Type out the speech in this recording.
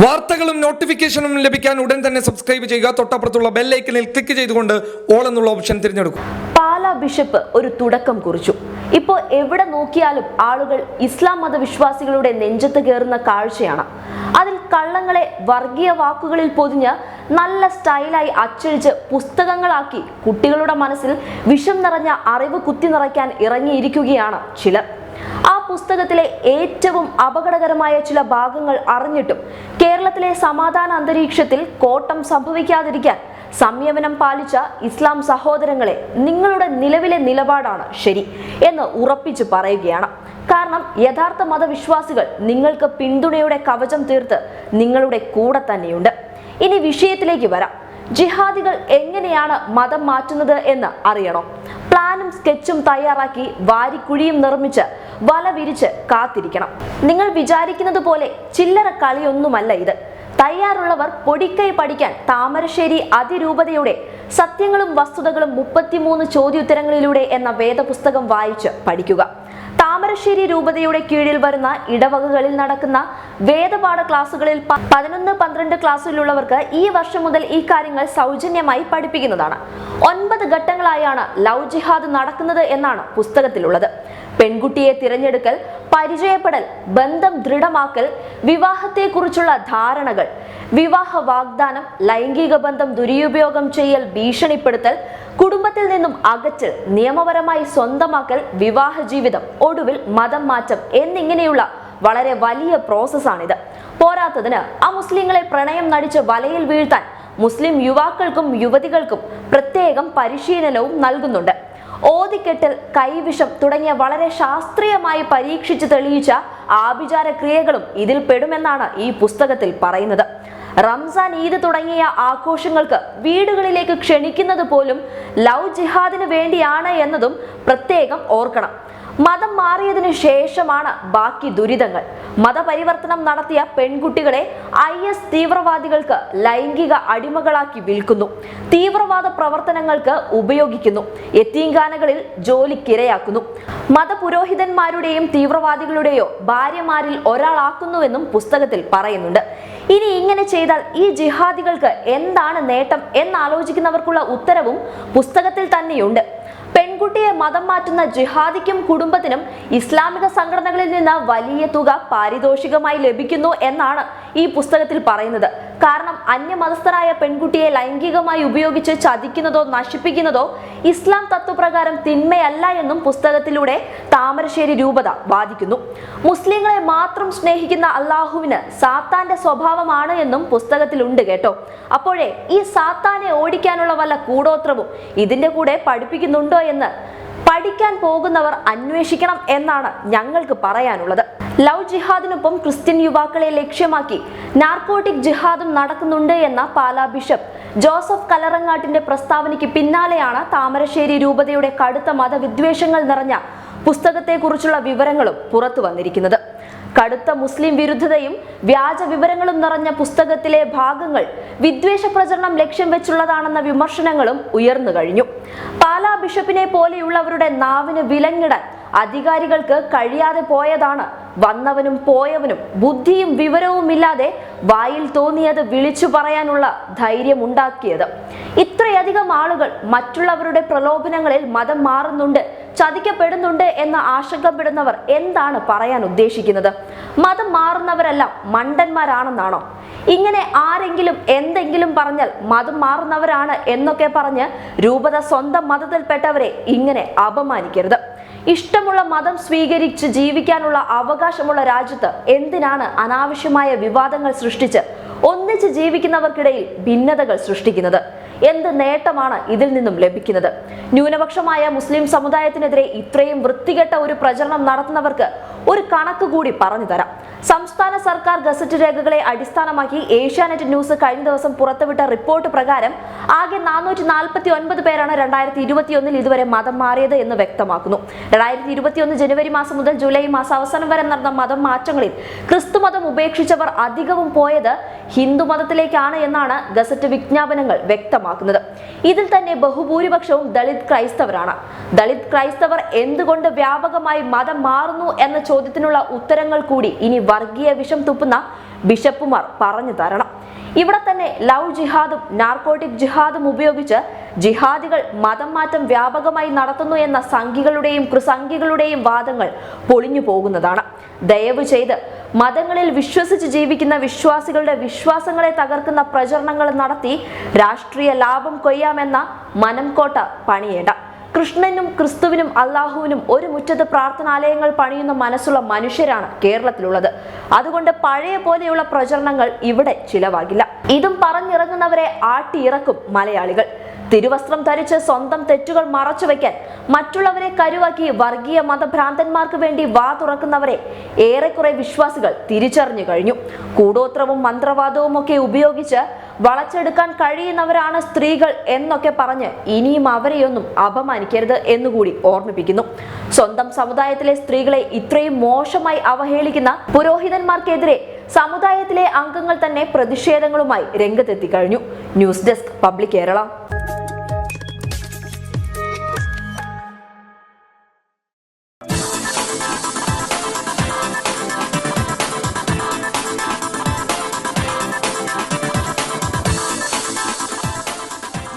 വാർത്തകളും നോട്ടിഫിക്കേഷനും ലഭിക്കാൻ ഉടൻ തന്നെ സബ്സ്ക്രൈബ് ചെയ്യുക. തൊട്ടപ്പുറത്തുള്ള ബെല്ലൈക്കനിൽ ക്ലിക്ക് ചെയ്തുകൊണ്ട് ഓൾ എന്നുള്ള ഓപ്ഷൻ തിരഞ്ഞെടുക്കും. പാലാ ബിഷപ്പ് ഒരു തുടക്കം കുറിച്ചു. ഇപ്പോൾ എവിടെ നോക്കിയാലും ആളുകൾ ഇസ്ലാം മതവിശ്വാസികളുടെ നെഞ്ചത്ത് കയറുന്ന കാഴ്ചയാണ്. അതിൽ കള്ളങ്ങളെ വർഗീയ വാക്കുകളിൽ പൊതിഞ്ഞ് നല്ല സ്റ്റൈലായി അച്ചടിച്ച് പുസ്തകങ്ങളാക്കി കുട്ടികളുടെ മനസ്സിൽ വിഷം നിറഞ്ഞ അറിവ് കുത്തി നിറയ്ക്കാൻ ഇറങ്ങിയിരിക്കുകയാണ് ചിലർ. പുസ്തകത്തിലെ ഏറ്റവും അപകടകരമായ ചില ഭാഗങ്ങൾ അറിഞ്ഞിട്ടും കേരളത്തിലെ സമാധാന അന്തരീക്ഷത്തിൽ കോട്ടം സംഭവിക്കാതിരിക്കാൻ സംയമനം പാലിച്ച ഇസ്ലാം സഹോദരങ്ങളെ നിങ്ങളുടെ നിലവിലെ നിലപാടാണ് ശരി എന്ന് ഉറപ്പിച്ചു പറയുകയാണ്. കാരണം യഥാർത്ഥ മതവിശ്വാസികൾ നിങ്ങൾക്ക് പിന്തുണയുടെ കവചം തീർത്ത് നിങ്ങളുടെ കൂടെ തന്നെയുണ്ട്. ഇനി വിഷയത്തിലേക്ക് വരാം. ജിഹാദികൾ എങ്ങനെയാണ് മതം മാറ്റുന്നത് എന്ന് അറിയണം. പ്ലാനും സ്കെച്ചും തയ്യാറാക്കി വാരിക്കുഴിയും നിർമ്മിച്ച് വല വിരിച്ച് കാത്തിരിക്കണം. നിങ്ങൾ വിചാരിക്കുന്നത് പോലെ ചില്ലറ കളിയൊന്നുമല്ല ഇത്. തയ്യാറുള്ളവർ പൊടിക്കൈ പഠിക്കാൻ താമരശ്ശേരി അതിരൂപതയുടെ സത്യങ്ങളും വസ്തുതകളും മുപ്പത്തിമൂന്ന് ചോദ്യോത്തരങ്ങളിലൂടെ എന്ന വേദപുസ്തകം വായിച്ച് പഠിക്കുക. താമരശ്ശേരി രൂപതയുടെ കീഴിൽ വരുന്ന ഇടവകകളിൽ നടക്കുന്ന വേദപാഠ ക്ലാസുകളിൽ പതിനൊന്ന് പന്ത്രണ്ട് ക്ലാസ്സിലുള്ളവർക്ക് ഈ വർഷം മുതൽ ഈ കാര്യങ്ങൾ സൗജന്യമായി പഠിപ്പിക്കുന്നതാണ്. ഒൻപത് ഘട്ടങ്ങളായാണ് ലവ് ജിഹാദ് നടക്കുന്നത് എന്നാണ് പുസ്തകത്തിലുള്ളത്. പെൺകുട്ടിയെ തിരഞ്ഞെടുക്കൽ പരിചയപ്പെടൽ ബന്ധം ദൃഢമാക്കൽ വിവാഹത്തെക്കുറിച്ചുള്ള ധാരണകൾ വിവാഹ വാഗ്ദാനം ലൈംഗിക ബന്ധം ദുരുപയോഗം ചെയ്യൽ ഭീഷണിപ്പെടുത്തൽ കുടുംബത്തിൽ നിന്നും അകറ്റൽ നിയമപരമായി സ്വന്തമാക്കൽ വിവാഹ ജീവിതം ഒടുവിൽ മതം മാറ്റം എന്നിങ്ങനെയുള്ള വളരെ വലിയ പ്രോസസ്സാണിത്. പോരാത്തതിന് ആ മുസ്ലിങ്ങളെ പ്രണയം നടിച്ച് വലയിൽ വീഴ്ത്താൻ മുസ്ലിം യുവാക്കൾക്കും യുവതികൾക്കും പ്രത്യേകം പരിശീലനവും നൽകുന്നുണ്ട്. ഓതിക്കെട്ടൽ കൈവിഷം തുടങ്ങിയ വളരെ ശാസ്ത്രീയമായി പരീക്ഷിച്ച് തെളിയിച്ച ആഭിചാര ക്രിയകളും ഇതിൽ പെടുമെന്നാണ് ഈ പുസ്തകത്തിൽ പറയുന്നത്. റംസാൻ ഈദ് തുടങ്ങിയ ആഘോഷങ്ങൾക്ക് വീടുകളിലേക്ക് ക്ഷണിക്കുന്നത് പോലും ലവ് ജിഹാദിന് വേണ്ടിയാണ് എന്നതും പ്രത്യേകം ഓർക്കണം. മതം മാറിയതിനു ശേഷമാണ് ബാക്കി ദുരിതങ്ങൾ. മതപരിവർത്തനം നടത്തിയ പെൺകുട്ടികളെ ഐ എസ് തീവ്രവാദികൾക്ക് ലൈംഗിക അടിമകളാക്കി വിൽക്കുന്നു. തീവ്രവാദ പ്രവർത്തനങ്ങൾക്ക് ഉപയോഗിക്കുന്നു. എത്തീങ്കാനകളിൽ ജോലിക്കിരയാക്കുന്നു. മതപുരോഹിതന്മാരുടെയും തീവ്രവാദികളുടെയോ ഭാര്യമാരിൽ ഒരാളാക്കുന്നുവെന്നും പുസ്തകത്തിൽ പറയുന്നുണ്ട്. ഇനി ഇങ്ങനെ ചെയ്താൽ ഈ ജിഹാദികൾക്ക് എന്താണ് നേട്ടം എന്നാലോചിക്കുന്നവർക്കുള്ള ഉത്തരവും പുസ്തകത്തിൽ തന്നെയുണ്ട്. പെൺകുട്ടിയെ മതം മാറ്റുന്ന ജിഹാദിക്കും കുടുംബത്തിനും ഇസ്ലാമിക സംഘടനകളിൽ നിന്ന് വലിയ തുക പാരിതോഷികമായി ലഭിക്കുന്നു എന്നാണ് ഈ പുസ്തകത്തിൽ പറയുന്നത്. കാരണം അന്യമതസ്ഥരായ പെൺകുട്ടിയെ ലൈംഗികമായി ഉപയോഗിച്ച് ചതിക്കുന്നതോ നശിപ്പിക്കുന്നതോ ഇസ്ലാം തത്വപ്രകാരം തിന്മയല്ല എന്നും പുസ്തകത്തിലൂടെ താമരശ്ശേരി രൂപത വാദിക്കുന്നു. മുസ്ലിങ്ങളെ മാത്രം സ്നേഹിക്കുന്ന അള്ളാഹുവിന് സാത്താന്റെ സ്വഭാവമാണ് എന്നും പുസ്തകത്തിലുണ്ട് കേട്ടോ. അപ്പോഴേ ഈ സാത്താനെ ഓടിക്കാനുള്ള വല്ല കൂടോത്രവും ഇതിന്റെ കൂടെ പഠിപ്പിക്കുന്നുണ്ടോ എന്ന് പഠിക്കാൻ പോകുന്നവർ അന്വേഷിക്കണം എന്നാണ് ഞങ്ങൾക്ക് പറയാനുള്ളത്. ലവ് ജിഹാദിനൊപ്പം ക്രിസ്ത്യൻ യുവാക്കളെ ലക്ഷ്യമാക്കി നാർക്കോട്ടിക് ജിഹാദും നടക്കുന്നുണ്ട് എന്ന പാലാ ബിഷപ്പ് ജോസഫ് കലറങ്ങാട്ടിന്റെ പ്രസ്താവനയ്ക്ക് പിന്നാലെയാണ് താമരശ്ശേരി രൂപതയുടെ കടുത്ത മതവിദ്വേഷങ്ങൾ നിറഞ്ഞ പുസ്തകത്തെക്കുറിച്ചുള്ള വിവരങ്ങളും പുറത്തു വന്നിരിക്കുന്നത്. കടുത്ത മുസ്ലിം വിരുദ്ധതയും വ്യാജ വിവരങ്ങളും നിറഞ്ഞ പുസ്തകത്തിലെ ഭാഗങ്ങൾ വിദ്വേഷ പ്രചരണം ലക്ഷ്യം വെച്ചുള്ളതാണെന്ന വിമർശനങ്ങളും ഉയർന്നു കഴിഞ്ഞു. പാലാ ബിഷപ്പിനെ പോലെയുള്ളവരുടെ നാവിന് വിലങ്ങിടാൻ അധികാരികൾക്ക് കഴിയാതെ പോയതാണ്. വന്നവനും പോയവനും ബുദ്ധിയും വിവരവും ഇല്ലാതെ വായിൽ തോന്നിയത് വിളിച്ചു പറയാനുള്ള ധൈര്യം ഉണ്ടാക്കിയത് ഇത്രയധികം ആളുകൾ മറ്റുള്ളവരുടെ പ്രലോഭനങ്ങളിൽ മതം മാറുന്നുണ്ട് ചതിക്കപ്പെടുന്നുണ്ട് എന്ന് ആശങ്കപ്പെടുന്നവർ എന്താണ് പറയാൻ ഉദ്ദേശിക്കുന്നത്? മതം മാറുന്നവരെല്ലാം മണ്ടന്മാരാണെന്നാണോ? ഇങ്ങനെ ആരെങ്കിലും എന്തെങ്കിലും പറഞ്ഞാൽ മതം മാറുന്നവരാണ് എന്നൊക്കെ പറഞ്ഞ് രൂപത സ്വന്തം മതത്തിൽപ്പെട്ടവരെ ഇങ്ങനെ അപമാനിക്കരുത്. ഇഷ്ടമുള്ള മതം സ്വീകരിച്ച് ജീവിക്കാനുള്ള അവകാശമുള്ള രാജ്യത്ത് എന്തിനാണ് അനാവശ്യമായ വിവാദങ്ങൾ സൃഷ്ടിച്ച് ഒന്നിച്ച് ജീവിക്കുന്നവർക്കിടയിൽ ഭിന്നതകൾ സൃഷ്ടിക്കുന്നത്? എന്ത് നേട്ടമാണ് ഇതിൽ നിന്നും ലഭിക്കുന്നത്? ന്യൂനപക്ഷമായ മുസ്ലിം സമുദായത്തിനെതിരെ ഇത്രയും വൃത്തികെട്ട ഒരു പ്രചരണം നടത്തുന്നവർക്ക് ഒരു കണക്ക് കൂടി പറഞ്ഞു തരാം. സംസ്ഥാന സർക്കാർ ഗസറ്റ് രേഖകളെ അടിസ്ഥാനമാക്കി ഏഷ്യാനെറ്റ് ന്യൂസ് കഴിഞ്ഞ ദിവസം പുറത്തുവിട്ട റിപ്പോർട്ട് പ്രകാരം ആകെ നാനൂറ്റി നാൽപ്പത്തി ഒൻപത് പേരാണ് രണ്ടായിരത്തി ഇരുപത്തിയൊന്നിൽ ഇതുവരെ മതം മാറിയത് എന്ന് വ്യക്തമാക്കുന്നു. രണ്ടായിരത്തി ഇരുപത്തിയൊന്ന് ജനുവരി മാസം മുതൽ ജൂലൈ മാസം അവസാനം വരെ നടന്ന മതം മാറ്റങ്ങളിൽ ക്രിസ്തുമതം ഉപേക്ഷിച്ചവർ അധികവും പോയത് ഹിന്ദു മതത്തിലേക്കാണ് എന്നാണ് ഗസറ്റ് വിജ്ഞാപനങ്ങൾ വ്യക്തമാക്കുന്നത്. ഇതിൽ തന്നെ ബഹുഭൂരിപക്ഷവും ദളിത് ക്രൈസ്തവരാണ്. ദളിത് ക്രൈസ്തവർ എന്തുകൊണ്ട് വ്യാപകമായി മതം മാറുന്നു എന്ന ചോദ്യത്തിനുള്ള ഉത്തരങ്ങൾ കൂടി ഇനി വർഗീയ വിഷം തുപ്പുന്ന ബിഷപ്പുമാർ പറഞ്ഞു തരണം. ഇവിടെ തന്നെ ലവ് ജിഹാദും നാർക്കോട്ടിക് ജിഹാദും ഉപയോഗിച്ച് ജിഹാദികൾ മതം മാറ്റം വ്യാപകമായി നടത്തുന്നു എന്ന സംഘികളുടെയും കൃസംഘികളുടെയും വാദങ്ങൾ പൊളിഞ്ഞു പോകുന്നതാണ്. ദയവ് ചെയ്ത് മതങ്ങളിൽ വിശ്വസിച്ച് ജീവിക്കുന്ന വിശ്വാസികളുടെ വിശ്വാസങ്ങളെ തകർക്കുന്ന പ്രചരണങ്ങൾ നടത്തി രാഷ്ട്രീയ ലാഭം കൊയ്യാമെന്ന മനംകോട്ട പണിയേണ്ട. കൃഷ്ണനും ക്രിസ്തുവിനും അള്ളാഹുവിനും ഒരു മുറ്റത്ത് പ്രാർത്ഥനാലയങ്ങൾ പണിയുന്ന മനസ്സുള്ള മനുഷ്യരാണ് കേരളത്തിലുള്ളത്. അതുകൊണ്ട് പഴയ പോലെയുള്ള പ്രചരണങ്ങൾ ഇവിടെ ചിലവാകില്ല. ഇതും പറഞ്ഞിറങ്ങുന്നവരെ ആട്ടിയിറക്കും മലയാളികൾ. തിരുവസ്ത്രം ധരിച്ച് സ്വന്തം തെറ്റുകൾ മറച്ചു വയ്ക്കാൻ മറ്റുള്ളവരെ കരുവാക്കി വർഗീയ മതഭ്രാന്തന്മാർക്ക് വേണ്ടി വാ തുറക്കുന്നവരെ ഏറെക്കുറെ വിശ്വാസികൾ തിരിച്ചറിഞ്ഞു കഴിഞ്ഞു. കൂടോത്രവും മന്ത്രവാദവും ഒക്കെ ഉപയോഗിച്ച് വളച്ചെടുക്കാൻ കഴിയുന്നവരാണ് സ്ത്രീകൾ എന്നൊക്കെ പറഞ്ഞ് ഇനിയും അവരെയൊന്നും അപമാനിക്കരുത് എന്നുകൂടി ഓർമ്മിപ്പിക്കുന്നു. സ്വന്തം സമുദായത്തിലെ സ്ത്രീകളെ ഇത്രയും മോശമായി അവഹേളിക്കുന്ന പുരോഹിതന്മാർക്കെതിരെ സമുദായത്തിലെ അംഗങ്ങൾ തന്നെ പ്രതിഷേധങ്ങളുമായി രംഗത്തെത്തി കഴിഞ്ഞു. News Desk Public Kerala.